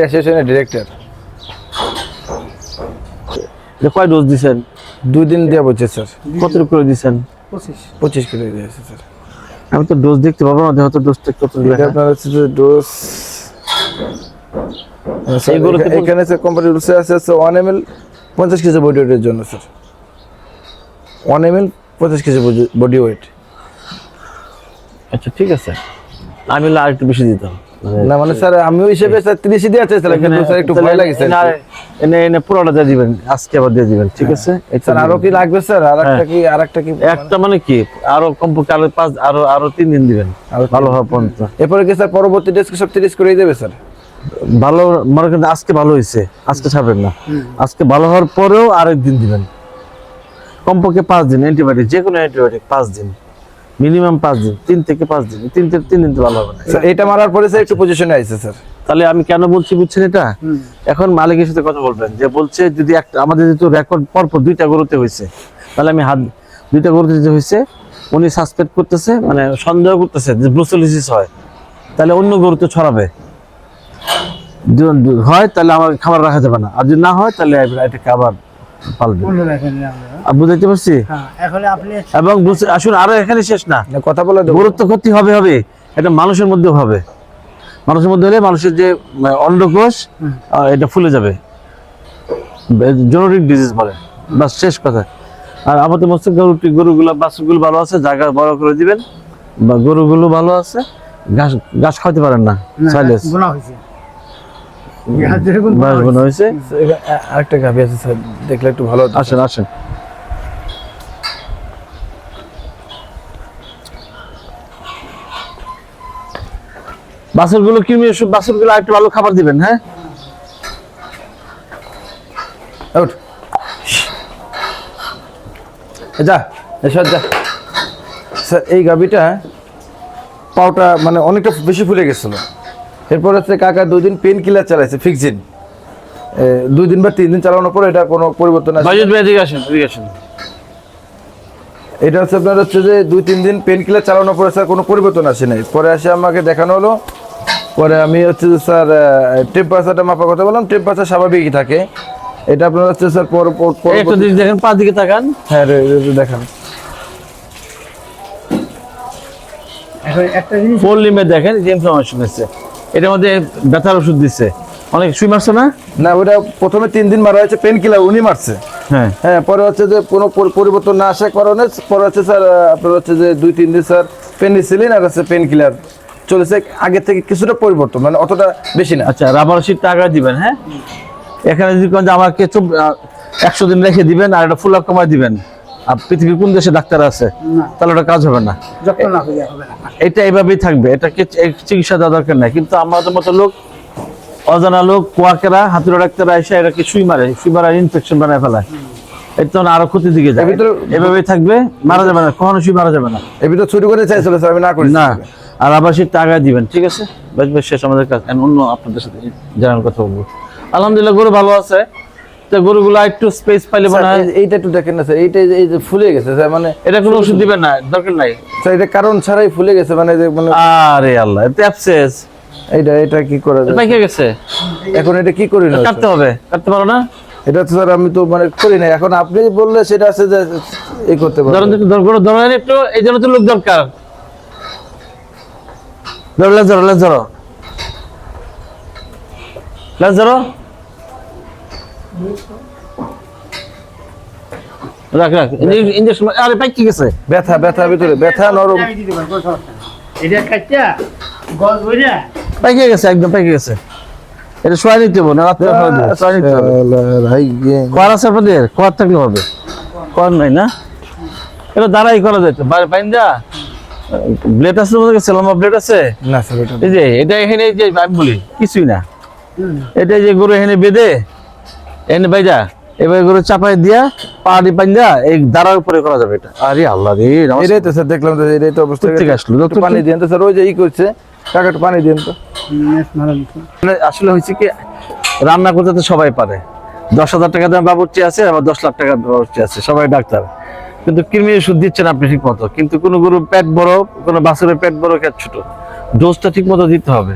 অ্যাসোসিয়েশনের ডিরেক্টর। কয় ডোজ দিছেন? দুই দিন দিয়ে বলছে স্যার। কত করে দিছেন? পঁচিশ। কিলো দিয়েছে স্যার। আমি তো ডোজ দেখতে পাবো না দেখো তো ডোজটা কত আপনার হচ্ছে যে ডোজ এখানে- এখানে স্যার কোম্পানি রুলসে আছে হচ্ছে ওয়ান এম এল পঞ্চাশ কেজি বডি ওয়েটের জন্য স্যার। ওয়ান এম এল পঞ্চাশ কেজি বডি ওয়েট আচ্ছা ঠিক আছে। আমি আর একটু বেশি দিতাম। না মানে স্যার আমিও হিসেবে স্যার তিরিশই দিয়ে চাইছিলাম কিন্তু স্যার একটু ভয় লাগে স্যার। এনে- এনে পুরোটা দিয়ে দিবেন আজকে আবার দিয়ে দিবেন ঠিক আছে? স্যার আরও কি লাগবে স্যার? আর একটা কি আর একটা কি একটা মানে কি? আরও কমপক্ষে আরও পাঁচ আরও আরও তিন দিন দিবেন। ভালো হবে পর্যন্ত। এরপরে কি স্যার পরবর্তী ডেস্ক সব তিরিশ করে দেবে স্যার? ভালো মনে করেন আজকে ভালো হয়েছে আজকে ছাড়বেন না। আজকে ভালো হওয়ার পরেও আরেক দিন দিবেন। কমপক্ষে পাঁচ দিন অ্যান্টিবায়োটিক যে কোনো অ্যান্টিবায়োটিক পাঁচ দিন। মিনিমাম পাঁচ দিন তিন থেকে পাঁচ দিন তিন থেকে তিন দিন তো ভালো হবে না। এটা মারার পরে স্যার একটু পজিশনে আইছে স্যার তাহলে আমি কেন বলছি বুঝছেন এটা? এখন মালিকের সাথে কথা বলবেন যে বলছে যদি একটা আমাদের যেহেতু রেকর্ড পরপর দুইটা গরুতে হয়েছে তাহলে আমি হাত দুইটা গরুতে যে হয়েছে উনি সাসপেক্ট করতেছে মানে সন্দেহ করতেছে যে ব্রুসেলিসিস হয় তাহলে অন্য গরুতে ছড়াবে। হয় তাহলে আমার খাবার রাখা যাবে না। আর যদি না হয় তাহলে এটাকে আবার পালবে রাখেন না আমরা। আর বুঝাইতে পারছি? হ্যাঁ এখন আপনি এবং আসুন আরও এখানে শেষ না। না, কথা বলে গুরুত্ব ক্ষতি হবে হবে। এটা মানুষের মধ্যেও হবে। মানুষের মধ্যে হলে মানুষের যে অন্ডকোষ এটা ফুলে যাবে। জেনেটিক ডিজিজ বলে। বাস শেষ কথা। আর আমাদের মস্ত গরু গরুগুলো বাছুরগুলো ভালো আছে জায়গা বড় করে দিবেন। বা গরুগুলো ভালো আছে ঘাস ঘাস খাওয়াতে পারেন না সাইলেস বোনা হয়েছে। আরেকটা গাভি আছে স্যার দেখলে একটু ভালো আসেন আসেন। বাছুরগুলো কি বাছুরগুলো একটু ভালো খাবার দিবেন হ্যাঁ? যা এসব যা। স্যার এই গাভিটা পাওটা মানে অনেকটা বেশি ফুলে গেছিল। এরপর হচ্ছে কাকা দুই দিন পেন কিলার চালাইছে ফিক্সিন দুই দিন বা তিন দিন চালানোর পর এটা কোনো পরিবর্তন আসে বাজেট ভাই এদিকে আসেন এদিকে আসেন। এটা হচ্ছে আপনার হচ্ছে যে দুই তিন দিন পেন কিলার চালানোর পরে স্যার কোনো পরিবর্তন আসে নাই। পরে এসে আমাকে দেখানো হলো। পরে আমি হচ্ছে যে স্যার টেম্পারেচারটা মাপার কথা বললাম টেম্পারেচার স্বাভাবিকই থাকে। এটা আপনার হচ্ছে স্যার পর পর- এই একটা দেখেন পা দিকে তাকান। হ্যাঁ দেখান। এখন একটা জিনিস দেখেন যে ইনফরমেশন এসছে। এটার মধ্যে ব্যথার ওষুধ দিচ্ছে অনেক শুই মারছে না? না ওটা প্রথমে তিন দিন মারা হয়েছে পেন কিলার উনি মারছে। হ্যাঁ। হ্যাঁ পরে হচ্ছে যে কোনো পরিবর্তন না আসার কারণে পরে হচ্ছে স্যার আপনার হচ্ছে যে দুই তিন দিন স্যার পেনিসিলিন আর হচ্ছে পেন কিলার চলেছে। আগে থেকে কিছুটা পরিবর্তন মানে অতটা বেশি না। আচ্ছা রাবার শিট টাকা দিবেন হ্যাঁ? এখানে যদি আমাকে একশো দিন রেখে দিবেন আর এটা ফুল আপ কমায় দিবেন। আর পৃথিবীর কোন দেশে ডাক্তার আছে? তাহলে ওটা কাজ হবে না। যত্ন না হবে না। এটা এভাবেই থাকবে। এটাকে চিকিৎসা দেওয়া দরকার নাই। কিন্তু আমাদের মতো লোক অজানা লোক কোয়াকেরা হাতুড়া ডাক্তাররা এসে এটাকে সুই মারে? সুই মারা ইনফেকশন বানায় ফেলায়। এটা আরও ক্ষতির দিকে যায়। এভাবেই থাকবে মারা যাবে না। কখনো সুই মারা যাবে না। এর ভিতরে ছুটি করে চাইছিল স্যার আমি না করি। না। আর আবার সে টাকা দিবেন ঠিক আছে? বেশ বেশ শেষ আমাদের কাছে অন্য আপনাদের সাথে জানার কথা বলব। আলহামদুলিল্লাহ গরু ভালো আছে। গরুগুলো একটু স্পেস পাইলে মনে হয় এইটা একটু দেখেন না স্যার এইটা এই যে- ফুলে গেছে স্যার মানে এটা কোনো ওষুধ দিবেন না দরকার নাই। স্যার এটা কারণ ছাড়াই ফুলে গেছে মানে যে মানে আরে আল্লাহ এটা অ্যাপসেস এইটা এটা কি করা যায়? পাইকে গেছে? এখন এটা কি করি না কাটতে হবে কাটতে পারো না? এটা তো স্যার আমি তো মানে করি না এখন আপনি বললে সেটা আছে যে এই করতে ধরুন পারবেন একটু ধরেন একটু এই জন্য তো লোক দরকার। ধরো লেজ ধরো ধরো। ধরো। রাখ রাখ। ইঞ্জেকশন আরে পাই কি গেছে? ব্যথা ব্যথা ভিতরে ব্যথা নরম। এটা কাটটা গজ বইরা। পাইকে গেছে একদম পাইকে গেছে। এটা সোয়া নিতে হবে না রাত্রে ফেলে দেবো সোয়া নিতে হবে। কর আছে আপনাদের? কর থাকলে হবে। কর নাই না? এটা দাঁড়াই করা যেত বাইন্দা ব্লেড আছে তোমাদের কাছে? লম্বা ব্লেড আছে? না স্যার এই যে এটা এখানে যে আমি বলি কিছুই না। এটা যে গরু এখানে বেঁধে এনে বাইজা এবার গরু চাপাই দিয়া পাহাড়ি পাইন্দা এই দাঁড়ার উপরে করা যাবে এটা। আরে আল্লাহ রে। এটাই তো স্যার দেখলাম তো এটাই তো অবস্থা। কোথেকে আসলো? পানি দিন তো স্যার ওই যে ই করছে। টাকা একটু পানি দিন তো। মানে আসলে হয়েছে কি রান্না করতে তো সবাই পারে। দশ হাজার টাকা দাম বাবুর্চি আছে আবার দশ লাখ টাকা বাবুর্চি আছে সবাই ডাক্তার। কিন্তু কৃমি ওষুধ দিচ্ছেন আপনি ঠিক মতো কিন্তু কোনো গরু পেট বড় কোনো বাছুরের পেট বড় পেট ছোট। ডোজটা ঠিক মতো দিতে হবে।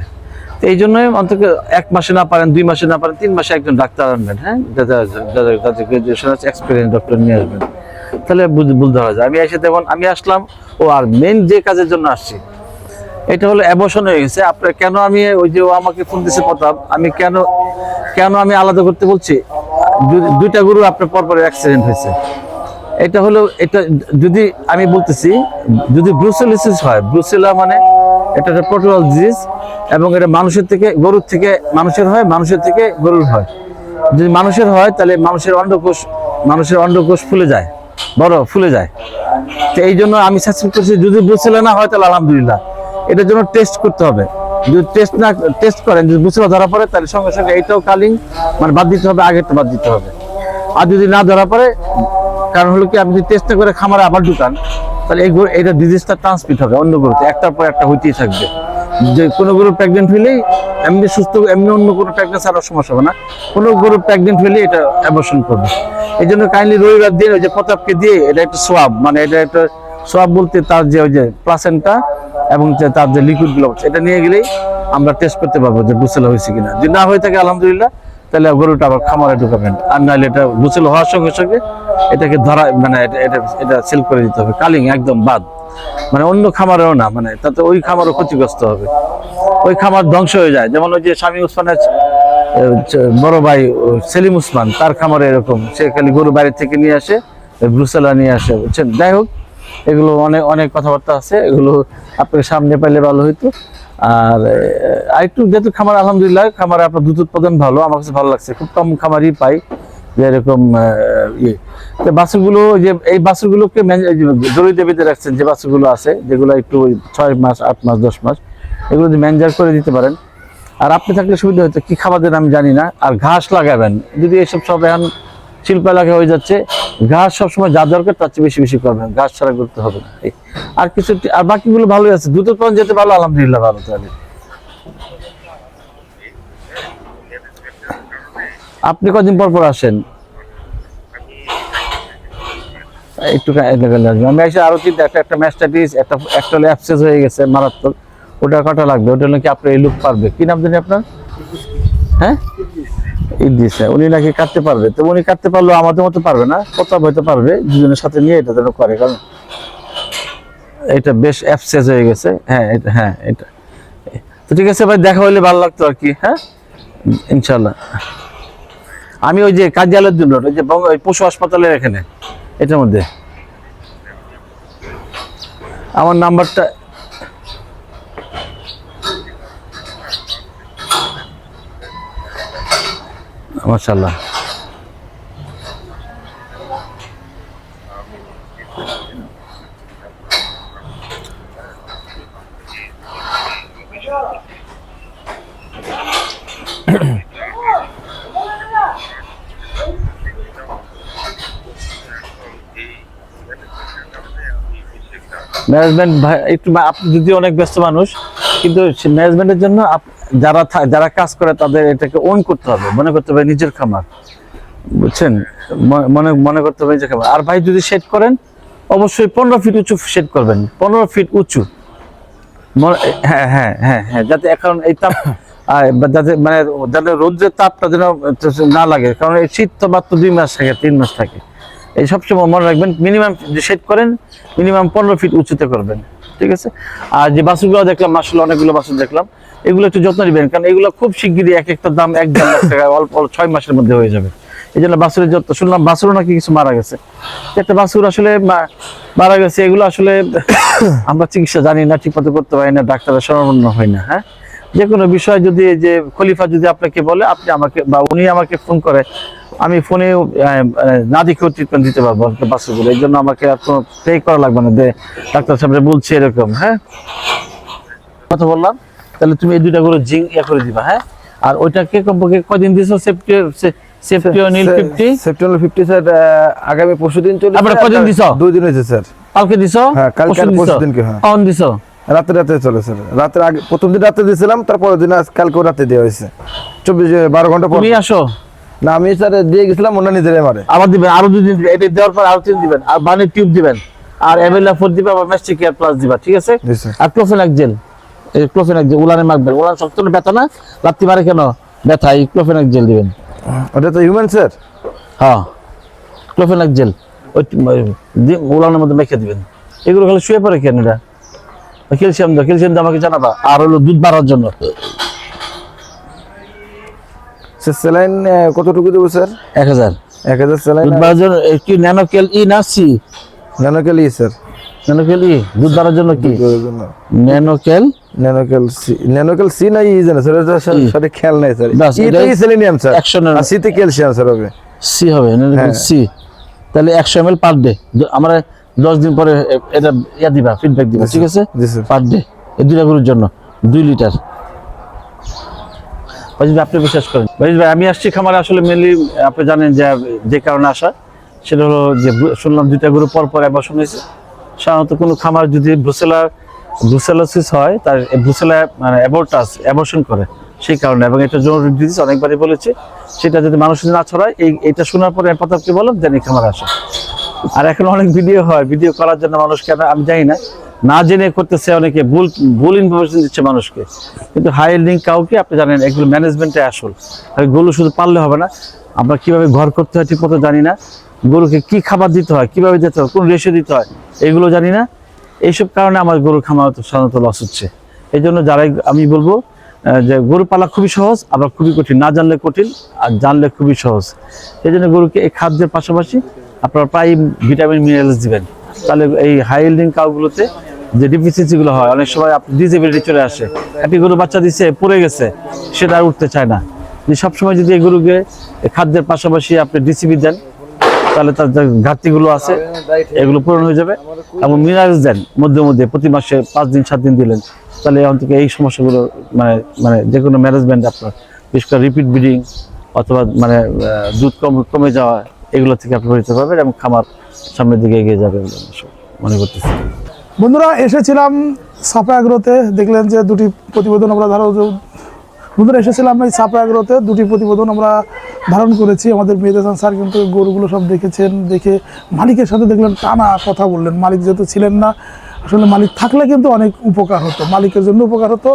এই জন্যই অন্তত এক মাসে না পারেন, দুই মাসে না পারেন, তিন মাসে একজন ডাক্তার আনবেন হ্যাঁ? যাদের যাদের গ্রাজুয়েশন আছে এক্সপিরিয়েন্স ডক্টর নিয়ে আসবেন। তাহলে ভুল ধরা যায়। আমি এসে দেখুন, আমি আসলাম, ও আর মেন যে কাজের জন্য আসছি, এটা হলো অ্যাবর্শন হয়ে গেছে। আপনার কেন আমি ওই যে ও আমাকে ফোন দিছে প্রতাপ আমি কেন কেন আমি আলাদা করতে বলছি? দুইটা গরু আপনার পরপর অ্যাক্সিডেন্ট হয়েছে। এটা হলো এটা যদি আমি বলতেছি, যদি ব্রুসেলিসিস হয় ব্রুসেলা মানে এটা একটা প্রোটোল ডিজিজ এবং এটা মানুষের থেকে, গরুর থেকে মানুষের হয়, মানুষের থেকে গরুর হয়। যদি মানুষের হয়, তাহলে মানুষের অন্ডকোষ মানুষের অন্ডকোষ ফুলে যায়, বড় ফুলে যায়। তো এই জন্য আমি সাজেস্ট করছি, যদি ব্রুসেলা না হয়, তাহলে আলহামদুলিল্লাহ। এটার জন্য টেস্ট করতে হবে। যদি টেস্ট না টেস্ট করেন, যদি ব্রুসেলা ধরা পড়ে, তাহলে সঙ্গে সঙ্গে এইটাও কালিং মানে বাদ দিতে হবে, আগেরটা বাদ দিতে হবে। আর যদি না ধরা পড়ে, কারণ হলো কি আপনি টেস্ট করে খামারে আবার ঢুকান তাহলে এই এটা ডিজিজটা ট্রান্সমিট হবে অন্য গরুতে একটার পর একটা হইতেই থাকবে। যে কোনো প্রেগনেন্ট হলেই এমনি সুস্থ এমনি অন্য কোনো প্রেগনেন্সি আরও সমস্যা হবে না। কোনো প্রেগনেন্ট হলে এটা অ্যাবর্শন করবে। এই জন্য কাইন্ডলি রবিবার দিন ওই যে প্রতাপকে দিয়ে এটা একটা সোয়াব মানে এটা একটা সোয়াব বলতে তার যে ওই যে প্লাসেন্টা এবং তার যে লিকুইডগুলো আছে, এটা নিয়ে গেলেই আমরা টেস্ট করতে পারব যে গুসেলা হয়েছে কিনা। যদি না হয়ে থাকে আলহামদুলিল্লাহ তাহলে গরুটা আবার খামারে ঢুকাবেন। আর নাহলে এটা গুসেল হওয়ার সঙ্গে সঙ্গে এটাকে ধরা মানে এটা সেল করে দিতে হবে। কালিং একদম বাদ। মানে অন্য খামারেও না মানে তাতে ওই খামারও ক্ষতিগ্রস্ত হবে। ওই খামার ধ্বংস হয়ে যায়। যেমন ওই যে স্বামী উসমানের বড় ভাই সেলিম উসমান তার খামারে এরকম। সে খালি গরু বাইরে থেকে নিয়ে আসে ব্রুসেলা নিয়ে আসে, বুঝছেন? যাই হোক, এগুলো অনেক অনেক কথাবার্তা আছে। এগুলো আপনাকে সামনে পাইলে ভালো হইতো। আর আরেকটু যেহেতু খামার, আলহামদুলিল্লাহ, খামারে আপনার দুধ উৎপাদন ভালো, আমার কাছে ভালো লাগছে। খুব কম খামারই পাই যে এরকম ইয়ে। তো যে, এই যে জড়িত বেঁধে রাখছেন যে বাছুরগুলো আছে, যেগুলো একটু ছয় মাস, আট মাস, দশ মাস, এগুলো যদি ম্যানেজার করে দিতে পারেন। আর আপনি থাকলে সুবিধা হতো, কি খাবার দেন আমি জানি না। আর ঘাস লাগাবেন। যদি এসব সব এখন শিল্প এলাকায় হয়ে যাচ্ছে ঘাস সবসময় যা দরকার তার চেয়ে বেশি বেশি করবেন, ঘাস ছাড়া করতে হবে আর কিছু আর বাকিগুলো ভালোই আছে। দুধ উৎপাদন যেতে ভালো, আলহামদুলিল্লাহ ভালো তাহলে। আপনি কদিন পর পর আসেন? একটু কা- এটা আমি এসে আরও চিন্তা একটা একটা ম্যাস্টাইটিস একটা একটা হলো অ্যাবসেস হয়ে গেছে, মারাত্মক। ওটা কাটা লাগবে? ওটা নাকি আপনার এই লুক পারবে? কি নাম জানি আপনার? হ্যাঁ? হ্যাঁ, উনি নাকি কাটতে পারবে। তো উনি কাটতে পারলেও আমাদের মতো পারবে না। প্রতাপ হয়তো পারবে দুজনের সাথে নিয়ে এটা যেন করে। কারণ এটা বেশ অ্যাবসেস হয়ে গেছে। হ্যাঁ এটা হ্যাঁ এটা। তো ঠিক আছে ভাই দেখা হইলে ভালো লাগতো আর কি হ্যাঁ? ইনশাল্লাহ আমি ওই যে কাজিয়ালের জন্য ওই যে ওই পশু হাসপাতালের এখানে এটার মধ্যে। আমার নাম্বারটা মাশাল্লাহ ম্যানেজমেন্ট ভাই একটু আপনি যদি অনেক ব্যস্ত মানুষ কিন্তু ম্যানেজমেন্টের জন্য যারা যারা কাজ করে তাদের এটাকে ওন করতে হবে। মনে করতে হবে নিজের খামার। বুঝছেন? মনে মনে করতে হবে নিজের খামার। আর ভাই যদি সেট করেন অবশ্যই পনেরো ফিট উঁচু সেট করবেন। পনেরো ফিট উঁচু। হ্যাঁ হ্যাঁ হ্যাঁ হ্যাঁ যাতে এখন এই তাপ যাতে মানে যাতে রোদ্রের তাপটা যেন না লাগে। কারণ এই শীত তো মাত্র দুই মাস থাকে তিন মাস থাকে। এই সবসময় মনে রাখবেন মিনিমাম সেট করেন মিনিমাম পনেরো ফিট উঁচুতে করবেন। ঠিক আছে? আর যে বাসুগুলো দেখলাম মাসলে অনেকগুলো বাসুর দেখলাম, এগুলো একটু যত্ন নেবেন, কারণ এগুলো খুব শিগগিরই এক একটা দাম এক দেড় লাখ টাকা অল্প অল্প ছয় মাসের মধ্যে হয়ে যাবে। এই জন্য বাসুরের যত্ন, শুনলাম বাসুরও নাকি কিছু মারা গেছে। একটা বাসুর আসলে মারা গেছে, এগুলো আসলে আমরা চিকিৎসা জানি না ঠিক মতো করতে পারি না, ডাক্তারের শরণাপন্ন হয় না হ্যাঁ? যে কোনো বিষয় যদি যে খলিফা যদি আপনাকে বলে, আপনি আমাকে বা উনি আমাকে ফোন করে আমি ফোনে না দেখেও ট্রিটমেন্ট দিতে পারব বাসুগুলো এই জন্য আমাকে আর কোনো পে করা লাগবে না যে ডাক্তার সাহেব বলছে এরকম হ্যাঁ? কথা বললাম তাহলে তুমি এই দুইটা করে জিং ইয়া করে দিবা হ্যাঁ? আর ওইটাকে কমপক্ষে কদিন দিছো? সেফটি সেফটি নীল ফিফটি সেপ্টেম্বর ফিফটি স্যার আগামী পরশু দিন চলে আবার কদিন দিছো? দুই দিন হয়েছে স্যার কালকে দিছো? হ্যাঁ, কালকে আর পরশু পরশু দিছো? দিনকে, হ্যাঁ। কখন দিছো? রাতে রাতে চলে স্যার রাতের আগে প্রথম দিন রাতে দিয়েছিলাম তারপরের দিন আজ কালকেও রাতে দেওয়া হয়েছে। চব্বিশ বারো ঘণ্টা পর। তুমি আসো। না আমি স্যার দিয়ে গেছিলাম ওনার নিজেরাই মারে। আবার দিবেন আরও দুই দিন এটা দেওয়ার পর আরও তিন দিবেন আর বানের টিউব দিবেন আর এভেলা ফোর দিবা বা ম্যাস্টিক কেয়ার প্লাস দিবা ঠিক আছে? আর ক্লোফেনাক জেল এই ক্লোফেনাক জেল উলানে মাখবেন। উলান সবসময় ব্যথা না? লাত্তি মারে কেন? ব্যথা এই ক্লোফেনাক জেল দিবেন। ওটা তো হিউম্যান স্যার হ্যাঁ ক্লোফেনাক জেল ওই উলানের মধ্যে মেখে দিবেন। এগুলো খালি শুয়ে পড়ে কেন এটা? ক্যালসিয়াম দাও ক্যালসিয়াম দাও আমাকে জানাবা। আর হলো দুধ বাড়ার জন্য। স্যার স্যালাইন কতটুকু দেবো স্যার? এক হাজার। এক হাজার স্যালাইন কি ন্যানোকেল ই না সি ন্যানোকেল ই স্যার। ন্যানোকেল ই দুধ বাড়ার জন্য কি? ন্যানোকেল ন্যানোকেল সি ন্যানোকেল সি না ই জানে স্যার? এটা। সাথে খেয়াল নাই স্যার। এটাই সেলেনিয়াম স্যার। আর সিতে ক্যালসিয়াম স্যার হবে। সি হবে ন্যানোকেল। সি তাহলে একশো এম এল পার ডে আমরা দশ দিন পরে এটা ইয়া দিবা ফিডব্যাক দিবা ঠিক আছে? পার ডে এই দুইটা গরুর জন্য দুই লিটার ভাই আপনি বিশ্বাস করেন। ভাই ভাই, আমি আসছি খামারে আসলে মেনলি আপনি জানেন যে যে কারণে আসা, সেটা হলো যে শুনলাম দুইটা গরু পর পর অ্যাবর্শন হয়েছে। সাধারণত কোনো খামার যদি ব্রুসেলার ব্রুসেলোসিস হয়, তার ব্রুসেলা মানে অ্যাবর্টাস অ্যাবর্শন করে। সেই কারণে, এবং এটা জরুরি ডিজিজ অনেকবারই বলেছে। সেটা যদি মানুষ না ছড়ায়, এই, এটা শোনার পরে প্রতাপকে বললাম, দেন এই খামারে আসে। আর এখন অনেক ভিডিও হয় ভিডিও করার জন্য মানুষ কেন আমি জানি না না জেনে করতেছে অনেকে, ভুল ভুল ইনফরমেশন দিচ্ছে মানুষকে। কিন্তু হাই এল্ডিং কাউকে আপনি জানেন, এগুলো ম্যানেজমেন্টে আসল। আর গরু শুধু পারলে হবে না, আমরা কীভাবে ঘর করতে হয় ঠিক মতো জানি না। গরুকে কি খাবার দিতে হয়, কীভাবে দিতে হয়, কোন রেশে দিতে হয়, এগুলো জানি না। এইসব কারণে আমার গরুর খামার সাধারণত লস হচ্ছে। এই জন্য যারাই, আমি বলব যে গরু পালা খুবই সহজ, আবার খুবই কঠিন। না জানলে কঠিন, আর জানলে খুবই সহজ। এই জন্য গরুকে এই খাদ্যের পাশাপাশি আপনারা প্রায় ভিটামিন মিনারেলস দিবেন। তাহলে এই হাই ইল্ডিং কাউগুলোতে যে ডিফিসিয়েন্সি গুলো হয়, অনেক সময় আপনি ডিসেবিলিটি চলে আসে একটি গরু বাচ্চা দিচ্ছে পড়ে গেছে, সেটা আর উঠতে চায় না। যে সবসময় যদি এই গরুকে খাদ্যের পাশাপাশি আপনি ডিসিবি দেন, তাহলে তার ঘাটতিগুলো আছে, এগুলো পূরণ হয়ে যাবে। এবং মিনারেলস দেন, মধ্যে মধ্যে, প্রতি মাসে পাঁচ দিন, সাত দিন দিলেন, তাহলে অন্তত এই সমস্যাগুলো মানে মানে যে কোনো ম্যানেজমেন্ট আপনার, বিশেষ করে রিপিট ব্রিডিং অথবা মানে দুধ কম, কমে যাওয়া, এগুলো থেকে আপনি পারবেন এবং খামার সামনের দিকে এগিয়ে যাবে মনে করতেছি। বন্ধুরা, এসেছিলাম সাপা আগ্রোতে দেখলেন যে দুটি প্রতিবেদন আমরা ধারণ বন্ধুরা, এসেছিলাম এই সাপা আগ্রোতে দুটি প্রতিবেদন আমরা ধারণ করেছি। আমাদের মেয়েদাসান স্যার কিন্তু গরুগুলো সব দেখেছেন, দেখে মালিকের সাথে দেখলেন, টানা কথা বললেন। মালিক যেহেতু ছিলেন না, আসলে মালিক থাকলে কিন্তু অনেক উপকার হতো। মালিকের জন্য উপকার হতো।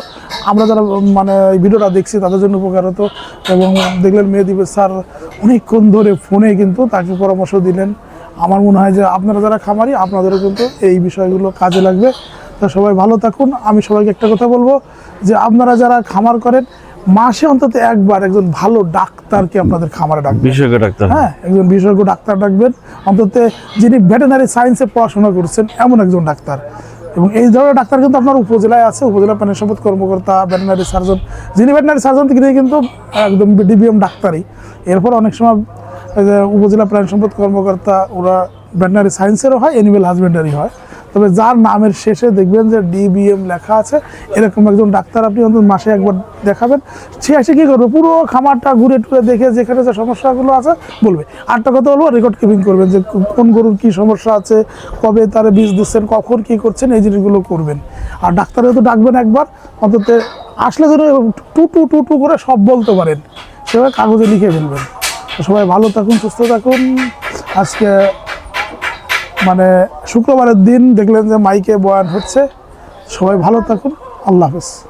আমরা যারা মানে ভিডিওটা দেখছি, তাদের জন্য উপকার হতো। এবং দেখলেন মেয়েদীপের স্যার অনেকক্ষণ ধরে ফোনে কিন্তু তাকে পরামর্শ দিলেন। আমার মনে হয় যে আপনারা যারা খামারি আপনাদেরও কিন্তু এই বিষয়গুলো কাজে লাগবে। তা সবাই ভালো থাকুন। আমি সবাইকে একটা কথা বলব যে আপনারা যারা খামার করেন মাসে অন্তত একবার একজন ভালো ডাক্তারকে আপনাদের খামারে ডাকবেন। বিশেষজ্ঞ ডাক্তার। হ্যাঁ একজন বিশেষজ্ঞ ডাক্তার ডাকবেন। অন্তত যিনি ভেটেনারি সায়েন্সে পড়াশোনা করছেন এমন একজন ডাক্তার। এবং এই ধরনের ডাক্তার কিন্তু আপনার উপজেলায় আছে। উপজেলা প্রাণী সম্পদ কর্মকর্তা ভেটেনারি সার্জন যিনি ভেটেনারি সার্জন তিনি কিন্তু একদম ডিবিএম ডাক্তারই। এরপর অনেক সময় উপজেলা প্রাণী সম্পদ কর্মকর্তা, ওরা ভেটেনারি সায়েন্সেরও হয় অ্যানিমেল হাজবেন্ডারি হয়। তবে যার নামের শেষে দেখবেন যে ডিবিএম লেখা আছে, এরকম একজন ডাক্তার আপনি অন্তত মাসে একবার দেখাবেন, সে এসে কী করবে? পুরো খামারটা ঘুরে টুরে দেখে যেখানে যে সমস্যাগুলো আছে, বলবে। আরেকটা কথা বলব রেকর্ড কিপিং করবেন যে কোন গরুর কী সমস্যা আছে, কবে তারা বীজ দিচ্ছেন, কখন কী করছেন, এই জিনিসগুলো করবেন। আর ডাক্তারেও তো ডাকবেন একবার, অন্তত আসলে যেন টু টু টু টু করে সব বলতে পারেন। সেভাবে কাগজে লিখে ফেলবেন। সবাই ভালো থাকুন, সুস্থ থাকুন। আজকে মানে শুক্রবারের দিন দেখলেন যে মাইকে বয়ান হচ্ছে। সবাই ভালো থাকুন। আল্লাহ হাফেজ।